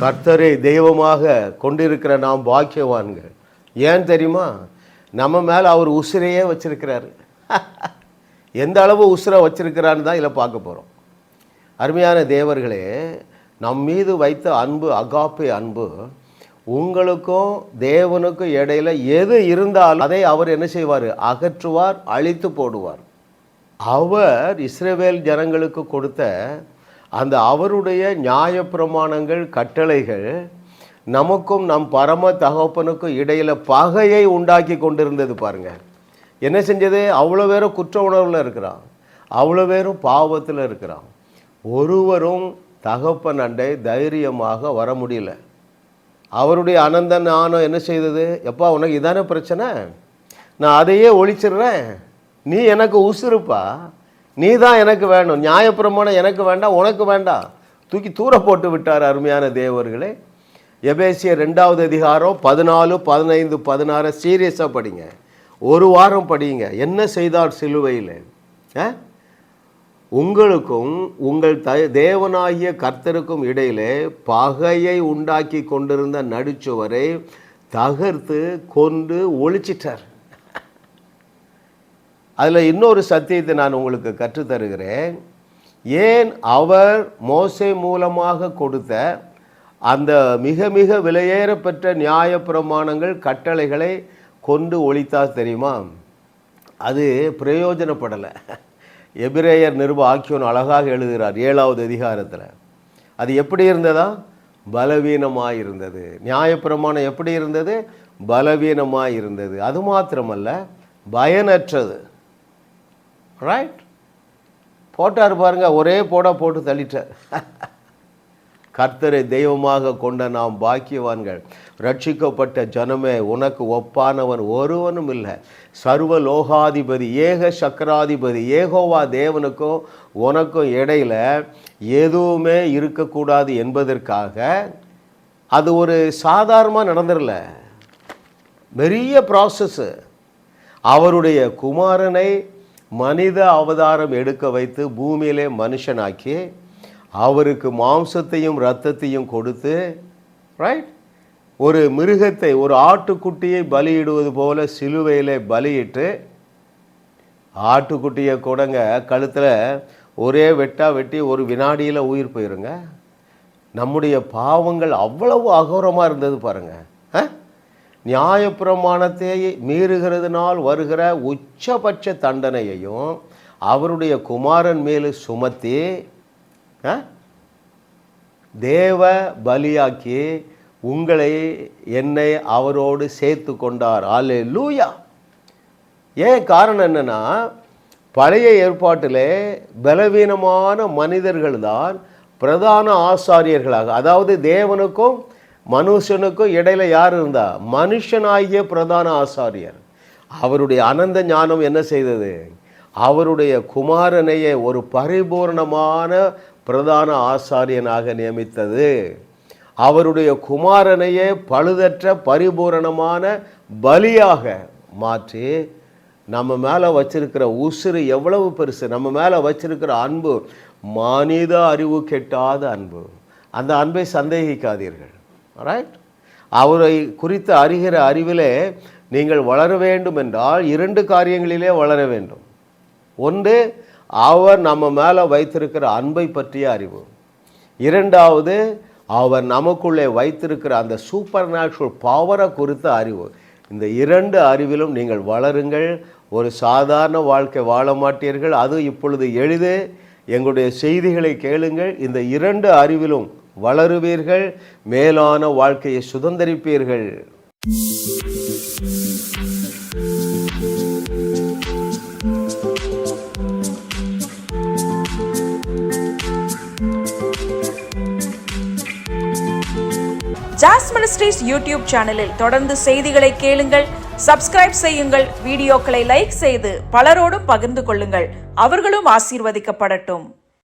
கர்த்தரை தெய்வமாக கொண்டிருக்கிற நாம் பாக்கியவான்கள். ஏன் தெரியுமா? நம்ம மேலே அவர் உசிரையே வச்சிருக்கிறாரு. எந்த அளவு உசுரை வச்சிருக்கிறான்னு தான் இதில் பார்க்க போகிறோம் அருமையான தேவர்களே நம் மீது வைத்த அன்பு அகாப்பே அன்பு உங்களுக்கும் தேவனுக்கும் இடையில எது இருந்தாலும் அதை அவர் என்ன செய்வார்? அகற்றுவார் அழித்து போடுவார். அவர் இஸ்ரேவேல் ஜனங்களுக்கு கொடுத்த அந்த அவருடைய நியாயப்பிரமாணங்கள் கட்டளைகள் நமக்கும் நம் பரம தகப்பனுக்கும் இடையில் பகையை உண்டாக்கி கொண்டிருந்தது பாருங்கள் என்ன செஞ்சது? அவ்வளோ பேரும் குற்ற உணர்வில் இருக்கிறான். அவ்வளோ பேரும் பாவத்தில் இருக்கிறான். ஒருவரும் தகப்பன் அண்டை தைரியமாக வர முடியல. அவருடைய அனந்த ஞானம் என்ன செய்தது? எப்பா உனக்கு இதானே பிரச்சனை? நான் அதையே ஒழிச்சிடுறேன். நீ எனக்கு உசுருப்பா நீ தான் எனக்கு வேணும். நியாயப்பிரமாணம் எனக்கு வேண்டாம் உனக்கு வேண்டாம். தூக்கி தூர போட்டு விட்டார் அருமையான தேவர்களே. எபேசிய ரெண்டாவது அதிகாரம் பதினாலு பதினைந்து பதினாறு சீரியஸாக படிங்க. ஒரு வாரம் படிங்க. என்ன செய்தார் சிலுவையில்? ஆ? உங்களுக்கும் உங்கள் த தேவனாகிய கர்த்தருக்கும் இடையிலே பகையை உண்டாக்கி கொண்டிருந்த நடுச்சுவரை தகர்த்து கொண்டு ஒழிச்சிட்டார். அதில் இன்னொரு சத்தியத்தை நான் உங்களுக்கு கற்றுத்தருகிறேன். ஏன் அவர் மோசை மூலமாக கொடுத்த அந்த மிக மிக விலையேறப்பெற்ற நியாயப்பிரமாணங்கள் கட்டளைகளை கொண்டு ஒழித்தால் தெரியுமா? அது பிரயோஜனப்படலை. எபிரேயர் நிருப ஆக்கியோன் அழகாக எழுதுகிறார் ஏழாவது அதிகாரத்தில். அது எப்படி இருந்ததா? பலவீனமாக இருந்தது. நியாயப்பிரமாணம் எப்படி இருந்தது? பலவீனமாக இருந்தது. அது மாத்திரமல்ல பயனற்றது. ரைட் போட்டார் பாருங்க ஒரே போட போட்டு தள்ளிட்டார். கர்த்தரை தெய்வமாக கொண்ட நாம் பாக்கியவான்கள். ரட்சிக்கப்பட்ட ஜனமே உனக்கு ஒப்பானவன் ஒருவனும் இல்லை. சர்வ லோகாதிபதி ஏக சக்கராதிபதி ஏகோவா தேவனுக்கும் உனக்கும் இடையில எதுவுமே இருக்கக்கூடாது என்பதற்காக அது ஒரு சாதாரணமாக நடந்துடல பெரிய ப்ராசஸ்ஸு அவருடைய குமாரனை மனித அவதாரம் எடுக்க வைத்து பூமியிலே மனுஷனாக்கி அவருக்கு மாம்சத்தையும் ரத்தத்தையும் கொடுத்து ரைட் ஒரு மிருகத்தை ஒரு ஆட்டுக்குட்டியை பலியிடுவது போல சிலுவையிலே பலியிட்டு ஆட்டுக்குட்டியை கூடங்க கழுத்தில் ஒரே வெட்டா வெட்டி ஒரு வினாடியில் உயிர் போயிருங்க. நம்முடைய பாவங்கள் அவ்வளவு அகோரமாக இருந்தது பாருங்கள் ஆ? நியாயப்பிரமாணத்தை மீறுகிறதுனால் வருகிற உச்சபட்ச தண்டனையையும் அவருடைய குமாரன் மேலே சுமத்தி ஆ? தேவ பலியாக்கி உங்களை என்னை அவரோடு சேர்த்து கொண்டார் ஆலே லூயா ஏன் காரணம் என்னென்னா பழைய ஏற்பாட்டிலே பலவீனமான மனிதர்கள் தான் பிரதான ஆசாரியர்களாக அதாவது தேவனுக்கும் மனுஷனுக்கும் இடையில யார் இருந்தா? மனுஷனாகிய பிரதான ஆசாரியர். அவருடைய அனந்த ஞானம் என்ன செய்தது? அவருடைய குமாரனையே ஒரு பரிபூர்ணமான பிரதான ஆசாரியனாக நியமித்தது. அவருடைய குமாரனையே பழுதற்ற பரிபூரணமான பலியாக மாற்றி நம்ம மேலே வச்சிருக்கிற உசுறு எவ்வளவு பெருசு? நம்ம மேலே வச்சிருக்கிற அன்பு மனித அறிவு கெட்டாத அன்பு. அந்த அன்பை சந்தேகிக்காதீர்கள். ரைட் அவரை குறித்த அறிகிற அறிவிலே நீங்கள் வளர வேண்டும் என்றால் இரண்டு காரியங்களிலே வளர வேண்டும். ஒன்று அவர் நம்ம மேலே வைத்திருக்கிற அன்பை பற்றிய அறிவு. இரண்டாவது அவர் நமக்குள்ளே வைத்திருக்கிற அந்த சூப்பர் நேச்சுரல் பவரை குறித்த அறிவு. இந்த இரண்டு அறிவிலும் நீங்கள் வளருங்கள். ஒரு சாதாரண வாழ்க்கை வாழ மாட்டீர்கள். அது இப்பொழுது எளிது. எங்களுடைய செய்திகளை கேளுங்கள். இந்த இரண்டு அறிவிலும் வளருவீர்கள் மேலான வாழ்க்கையை சுதந்திரிப்பீர்கள். ஜாஸ் மினிஸ்ட்ரீஸ் யூடியூப் சேனலில் தொடர்ந்து செய்திகளை கேளுங்கள் சப்ஸ்கிரைப் செய்யுங்கள் வீடியோக்களை லைக் செய்து பலரோடும் பகிர்ந்து கொள்ளுங்கள். அவர்களும் ஆசீர்வதிக்கப்படட்டும்.